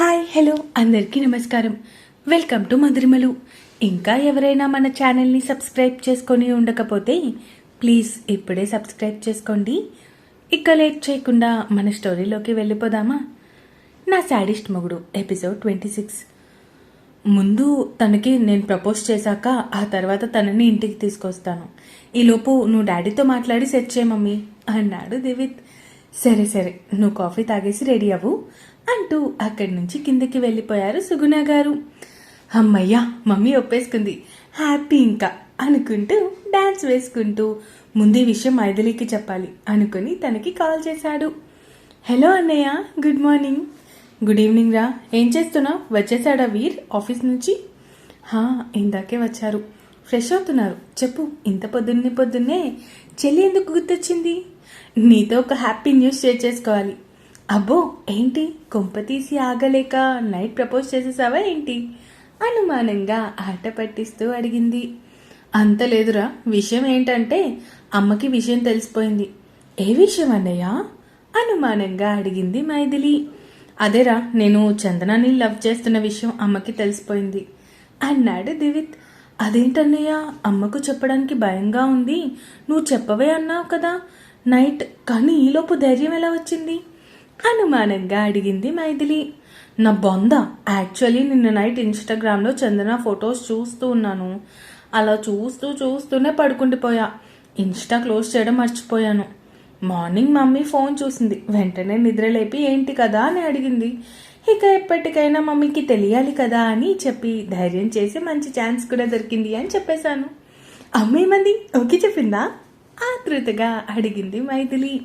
Hi hello అందరికీ నమస్కారం. Welcome to మధురిమలు. ఇంకా ఎవరైనా మన ఛానల్ని సబ్స్క్రైబ్ చేసుకొని ఉండకపోతే ప్లీజ్ ఇప్పుడే సబ్స్క్రైబ్ చేసుకోండి. ఇక లేట్ చేయకుండా మన స్టోరీలోకి వెళ్ళిపోదామా? నా శాడిస్ట్ మొగుడు ఎపిసోడ్ ట్వంటీ సిక్స్. ముందు తనకి నేను ప్రపోజ్ చేశాక ఆ తర్వాత తనని ఇంటికి తీసుకొస్తాను. ఈలోపు నువ్వు డాడీతో మాట్లాడి సెట్ చేయ మమ్మీ అన్నాడు దివిత్. సరే సరే నువ్వు కాఫీ తాగేసి రెడీ అవ్వు. అంటూ అక్కడి నుంచి కిందకి వెళ్ళిపోయారు సుగుణ గారు. అమ్మయ్యా మమ్మీ ఒప్పేసుకుంది. హ్యాపీ ఇంకా అనుకుంటూ డాన్స్ వేసుకుంటూ ముందే విషయం మైథిలికి చెప్పాలి అనుకుని తనకి కాల్ చేశాడు. హలో అన్నయ్య గుడ్ మార్నింగ్. గుడ్ ఈవినింగ్ రా. ఏం చేస్తున్నావు? వచ్చేసాడా వీర్ ఆఫీస్ నుంచి? హా ఇందాకే వచ్చారు. ఫ్రెష్ అవుతున్నారు. చెప్పు ఇంత పొద్దున్నే పొద్దున్నే చెల్లి ఎందుకు గుర్తొచ్చింది? నీతో ఒక హ్యాపీ న్యూస్ షేర్ చేసుకోవాలి. అబ్బో ఏంటి? కొంప తీసి ఆగలేక నైట్ ప్రపోజ్ చేసేసావా ఏంటి? అనుమానంగా ఆట పట్టిస్తూ అడిగింది. అంత లేదురా విషయం ఏంటంటే అమ్మకి విషయం తెలిసిపోయింది. ఏ విషయం అన్నయ్య? అనుమానంగా అడిగింది మైథిలి. అదేరా నేను చందనాన్ని లవ్ చేస్తున్న విషయం అమ్మకి తెలిసిపోయింది. అన్నాడు దివిత్. అదేంటన్నయ్య అమ్మకు చెప్పడానికి భయంగా ఉంది. నువ్వు చెప్పవే అన్నావు కదా. నైట్ కానీ ఈలోపు ధైర్యం ఎలా వచ్చింది? అనుమానంగా అడిగింది మైథిలి. నా బొంద యాక్చువల్లీ నిన్న నైట్ ఇన్స్టాగ్రామ్లో చందన ఫొటోస్ చూస్తూ ఉన్నాను. అలా చూస్తూ చూస్తూనే పడుకుండిపోయా. ఇన్స్టా క్లోజ్ చేయడం మర్చిపోయాను. మార్నింగ్ మమ్మీ ఫోన్ చూసింది. వెంటనే నిద్రలేపి ఏంటి కదా? అని అడిగింది. ఇక ఎప్పటికైనా మమ్మీకి తెలియాలి కదా? అని చెప్పి ధైర్యం చేసి మంచి ఛాన్స్ కూడా దొరికింది అని చెప్పేశాను. అమ్మేమంది? ఓకే చెప్పిందా? ఆతృతగా అడిగింది మైథిలి.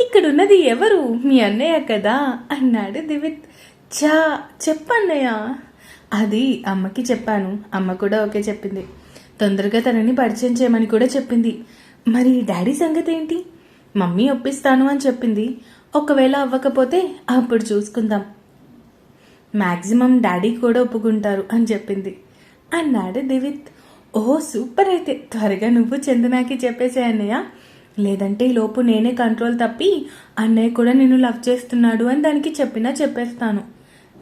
ఇక్కడున్నది ఎవరు? మీ అన్నయ్య కదా? అన్నాడు దివిత్. చా చెప్పన్నయ్య. అది అమ్మకి చెప్పాను. అమ్మ కూడా ఓకే చెప్పింది. తొందరగా తనని పరిచయం చేయమని కూడా చెప్పింది. మరి డాడీ సంగతి ఏంటి? మమ్మీ ఒప్పిస్తాను అని చెప్పింది. ఒకవేళ అవ్వకపోతే అప్పుడు చూసుకుందాం. మ్యాక్సిమం డాడీ కూడా ఒప్పుకుంటారు అని చెప్పింది. అన్నాడు దివిత్. ఓ సూపర్ అయితే. త్వరగా నువ్వు చందనాకి చెప్పేసే అన్నయ్య లేదంటే ఈ లోపు నేనే కంట్రోల్ తప్పి అన్నయ్య కూడా నిన్ను లవ్ చేస్తున్నాడు అని దానికి చెప్పినా చెప్పేస్తాను.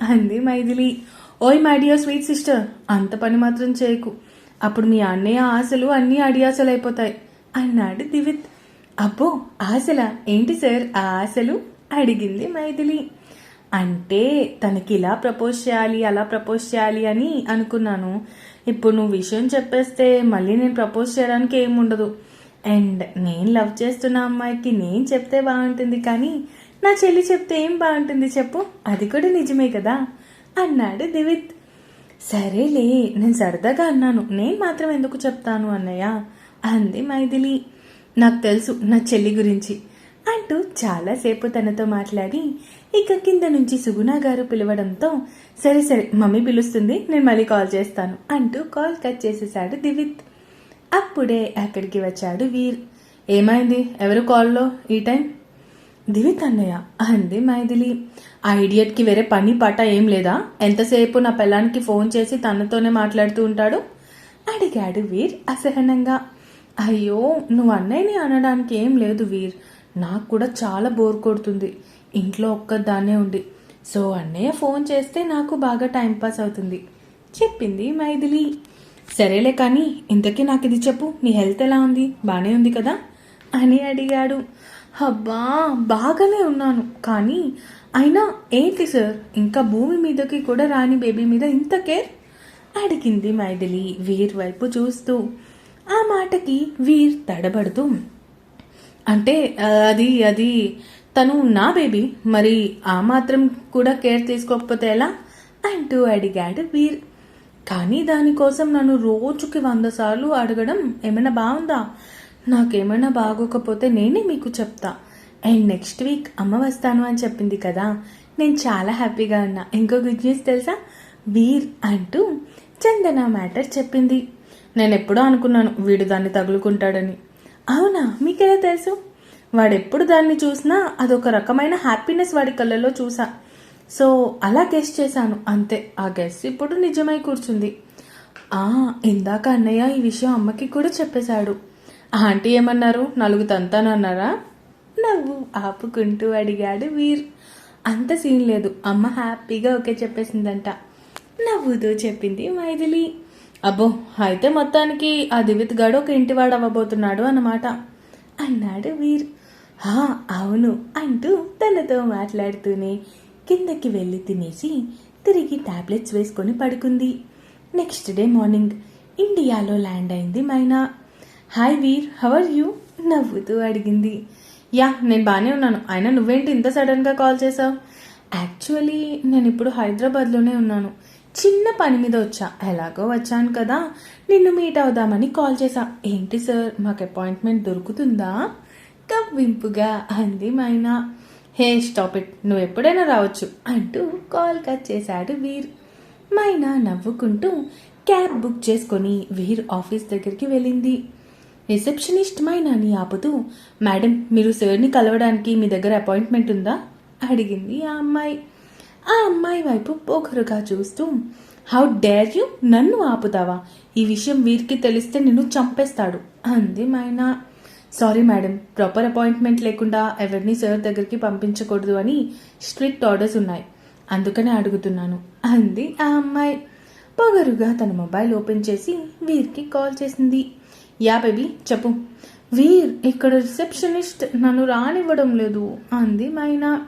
అంది మైథిలి. ఓయ్ మై డియర్ స్వీట్ సిస్టర్ అంత పని మాత్రం చేయకు. అప్పుడు మీ అన్నయ్య ఆశలు అన్నీ అడియాసలు అయిపోతాయి అన్నాడు దివిత్. అబ్బో ఆశలా? ఏంటి సార్ ఆ ఆశలు? అడిగింది మైథిలి. అంటే తనకి ఇలా ప్రపోజ్ చేయాలి అలా ప్రపోజ్ చేయాలి అని అనుకున్నాను. ఇప్పుడు నువ్వు విషయం చెప్పేస్తే మళ్ళీ నేను ప్రపోజ్ చేయడానికి ఏముండదు. ఉండదు అండ్ నేను లవ్ చేస్తున్న అమ్మాయికి నేను చెప్తే బాగుంటుంది కానీ నా చెల్లి చెప్తే ఏం బాగుంటుంది చెప్పు? అది కూడా నిజమే కదా? అన్నాడు దివిత్. సరేలే నేను సరదాగా అన్నాను. నేను మాత్రం ఎందుకు చెప్తాను అన్నయ్య? అంది మైథిలి. నాకు తెలుసు నా చెల్లి గురించి అంటూ చాలాసేపు తనతో మాట్లాడి ఇక కింద నుంచి సుగుణ గారు పిలవడంతో సరే సరే మమ్మీ పిలుస్తుంది నేను మళ్ళీ కాల్ చేస్తాను అంటూ కాల్ కట్ చేసేశాడు దివిత్. అప్పుడే అక్కడికి వచ్చాడు వీర్. ఏమైంది? ఎవరు కాల్లో ఈ టైం? దివిత్ అన్నయ్య అంది మైథిలి. ఆ ఇడియట్కి వేరే పని పాట ఏం లేదా? ఎంతసేపు నా పిల్లానికి ఫోన్ చేసి తనతోనే మాట్లాడుతూ ఉంటాడు? అడిగాడు వీర్ అసహనంగా. అయ్యో నువ్వు అన్నయ్యని అనడానికి ఏం లేదు వీర్. నాకు కూడా చాలా బోర్ కొడుతుంది. ఇంట్లో ఒక్కదాన్నే ఉంది. సో అన్నయ్య ఫోన్ చేస్తే నాకు బాగా టైంపాస్ అవుతుంది చెప్పింది మైథిలి. సరేలే కానీ ఇంతకీ నాకు ఇది చెప్పు. నీ హెల్త్ ఎలా ఉంది? బాగానే ఉంది కదా? అని అడిగాడు. అబ్బా బాగానే ఉన్నాను. కానీ అయినా ఏంటి సార్? ఇంకా భూమి మీదకి కూడా రాని బేబీ మీద ఇంత కేర్? అడిగింది మైథిలి వీర్ వైపు చూస్తూ. ఆ మాటకి వీర్ తడబడుతూ. అంటే అది అది తను నా బేబీ మరి ఆ మాత్రం కూడా కేర్ తీసుకోకపోతే ఎలా? అంటూ అడిగాడు వీర్. కానీ దానికోసం నన్ను రోజుకి వంద సార్లు అడగడం ఏమైనా బాగుందా? నాకేమైనా బాగోకపోతే నేనే మీకు చెప్తా. అండ్ నెక్స్ట్ వీక్ అమ్మ వస్తాను అని చెప్పింది కదా. నేను చాలా హ్యాపీగా ఉన్నా. ఇంకో గుడ్ న్యూస్ తెలుసా? వీర్ అంటూ చందన మ్యాటర్ చెప్పింది. నేను ఎప్పుడో అనుకున్నాను వీడు దాన్ని తగులుకుంటాడని. అవునా? మీకెలా తెలుసు? వాడెప్పుడు దాన్ని చూసినా అదొక రకమైన హ్యాపీనెస్ వాడి కళ్ళలో చూసా. సో అలా గెస్ చేశాను. అంతే ఆ గెస్ ఇప్పుడు నిజమై కూర్చుంది. ఆ ఇందాక అన్నయ్య ఈ విషయం అమ్మకి కూడా చెప్పేశాడు. ఆంటీ ఏమన్నారు? నలుగు తంతానన్నారా నవ్వు ఆపుకుంటూ అడిగాడు వీర్. అంత సీన్ లేదు. అమ్మ హ్యాపీగా ఓకే చెప్పేసిందంట. నవ్వుతూ చెప్పింది మైథిలి. అబ్బో అయితే మొత్తానికి ఆ దివిత్ గాడు ఒక ఇంటివాడు అవ్వబోతున్నాడు అన్నమాట అన్నాడు వీర్. హా అవును అంటూ తనతో మాట్లాడుతూనే కిందకి వెళ్ళి తినేసి తిరిగి టాబ్లెట్స్ వేసుకొని పడుకుంది. నెక్స్ట్ డే మార్నింగ్ ఇండియాలో ల్యాండ్ అయింది Maina. Hi Veer how are you? నవ్వుతూ అడిగింది. యా నేను బాగానే ఉన్నాను. అయినా నువ్వేంటి ఇంత సడన్గా కాల్ చేసావు యాక్చువల్లీ నేను ఇప్పుడు హైదరాబాద్లోనే ఉన్నాను. చిన్న పని మీద వచ్చా. ఎలాగో వచ్చాను కదా. నిన్ను మీట్ అవుదామని కాల్ చేశా. ఏంటి సార్ మాకు అపాయింట్మెంట్ దొరుకుతుందా? కవ్వింపుగా అంది మైనా. హే స్టాప్ ఇట్. నువ్వు ఎప్పుడైనా రావచ్చు అంటూ కాల్ కట్ చేశాడు వీర్. మైనా నవ్వుకుంటూ క్యాబ్ బుక్ చేసుకొని వీర్ ఆఫీస్ దగ్గరికి వెళ్ళింది. రిసెప్షనిస్ట్ మైనాని ఆపుతూ మేడం మీరు సార్ని కలవడానికి మీ దగ్గర అపాయింట్మెంట్ ఉందా? అడిగింది ఆ అమ్మాయి. ఆ అమ్మాయి వైపు పోఖరుగా చూస్తూ హౌ డేర్ యూ? నన్ను ఆపుతావా? ఈ విషయం వీరికి తెలిస్తే నిన్ను చంపేస్తాడు అంది Maina. Sorry madam proper appointment లేకుండా ఎవరిని సార్ దగ్గరికి పంపించకూడదు అని స్ట్రిక్ట్ ఆర్డర్స్ ఉన్నాయి. అందుకనే అడుగుతున్నాను. అంది ఆ అమ్మాయి. పొగరుగా తన మొబైల్ ఓపెన్ చేసి వీర్కి కాల్ చేసింది. యా బేబీ చెప్పు. వీర్ ఇక్కడ రిసెప్షనిస్ట్ నన్ను రానివ్వడం లేదు అంది మైనా.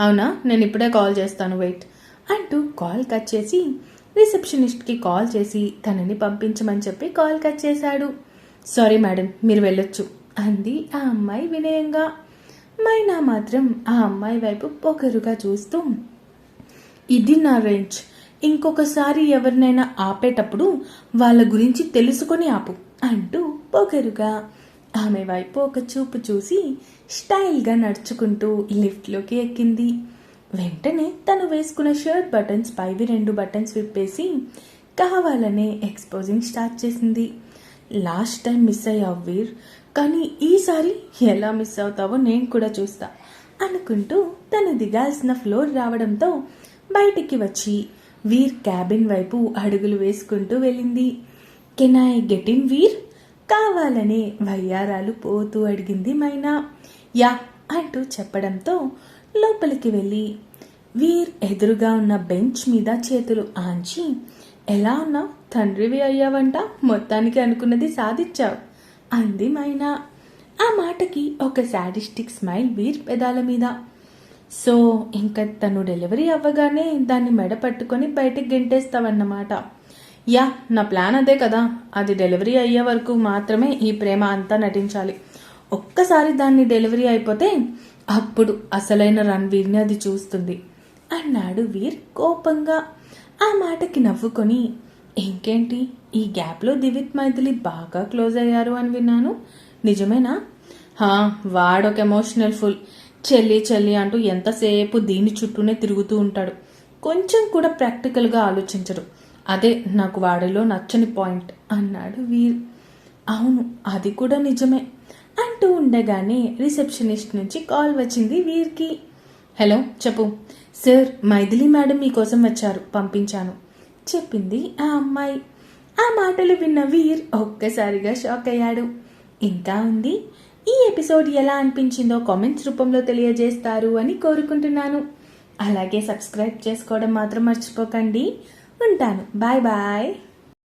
అవునా? నేను ఇప్పుడే కాల్ చేస్తాను వెయిట్ అంటూ కాల్ కట్ చేసి రిసెప్షనిస్ట్కి కాల్ చేసి తనని పంపించమని చెప్పి కాల్ కట్ చేశాడు. సారీ మేడం మీరు వెళ్ళొచ్చు. అంది ఆ అమ్మాయి వినయంగా. మైనా మాత్రం ఆ అమ్మాయి వైపు పొగరుగా చూస్తూ ఇది నా రేంజ్ ఇంకొకసారి ఎవరినైనా ఆపేటప్పుడు వాళ్ళ గురించి తెలుసుకొని ఆపు అంటూ పొగరుగా ఆమె వైపు ఒక చూపు చూసి స్టైల్గా నడుచుకుంటూ లిఫ్ట్లోకి ఎక్కింది. వెంటనే తను వేసుకున్న షర్ట్ బటన్స్ పైవి రెండు బటన్స్ విప్పేసి కావాలనే ఎక్స్పోజింగ్ స్టార్ట్ చేసింది. లాస్ట్ టైం మిస్ అయ్యావు వీర్. కానీ ఈసారి ఎలా మిస్ అవుతావో నేను కూడా చూస్తా అనుకుంటూ తను దిగాల్సిన ఫ్లోర్ రావడంతో బయటికి వచ్చి వీర్ క్యాబిన్ వైపు అడుగులు వేసుకుంటూ వెళ్ళింది. Can I get in Veer? కావాలనే వయ్యారాలు పోతూ అడిగింది మైనా. యా అంటూ చెప్పడంతో లోపలికి వెళ్ళి వీర్ ఎదురుగా ఉన్న బెంచ్ మీద చేతులు ఆంచి ఎలా ఉన్నావు? తండ్రివి అయ్యావంట? మొత్తానికి అనుకున్నది సాధించావు. అంది మైనా ఆ మాటకి ఒక శాడిస్టిక్ స్మైల్ వీర్ పెదాల మీద. సో ఇంకా తను డెలివరీ అవ్వగానే దాన్ని మెడ పట్టుకొని బయటికి గెంటేస్తావన్నమాట. యా నా ప్లాన్ అదే కదా. అది డెలివరీ అయ్యే వరకు మాత్రమే ఈ ప్రేమ అంతా నటించాలి. ఒక్కసారి దాన్ని డెలివరీ అయిపోతే అప్పుడు అసలైన రణ్వీర్ని అది చూస్తుంది. అన్నాడు వీర్ కోపంగా. ఆ మాటకి నవ్వుకొని ఇంకేంటి? ఈ గ్యాప్లో దివిత్ మైథిలి బాగా క్లోజ్ అయ్యారు అని విన్నాను. నిజమేనా? హా వాడొక ఎమోషనల్ ఫుల్. చెల్లి చెల్లి అంటూ ఎంతసేపు దీని చుట్టూనే తిరుగుతూ ఉంటాడు. కొంచెం కూడా ప్రాక్టికల్గా ఆలోచించడు. అదే నాకు వాడిలో నచ్చని పాయింట్ అన్నాడు వీర్. అవును అది కూడా నిజమే అంటూ ఉండగానే రిసెప్షనిస్ట్ నుంచి కాల్ వచ్చింది వీర్కి. హలో చెప్పు. సార్ మైథిలి మేడం మీకోసం వచ్చారు పంపించాను. చెప్పింది ఆ అమ్మాయి. ఆ మాటలు విన్న వీర్ ఒక్కసారిగా షాక్ అయ్యాడు. ఇంకా ఉంది? ఈ ఎపిసోడ్ ఎలా అనిపించిందో కామెంట్స్ రూపంలో తెలియజేస్తారు అని కోరుకుంటున్నాను. అలాగే సబ్స్క్రైబ్ చేసుకోవడం మాత్రం మర్చిపోకండి. ఉంటాను. Bye bye.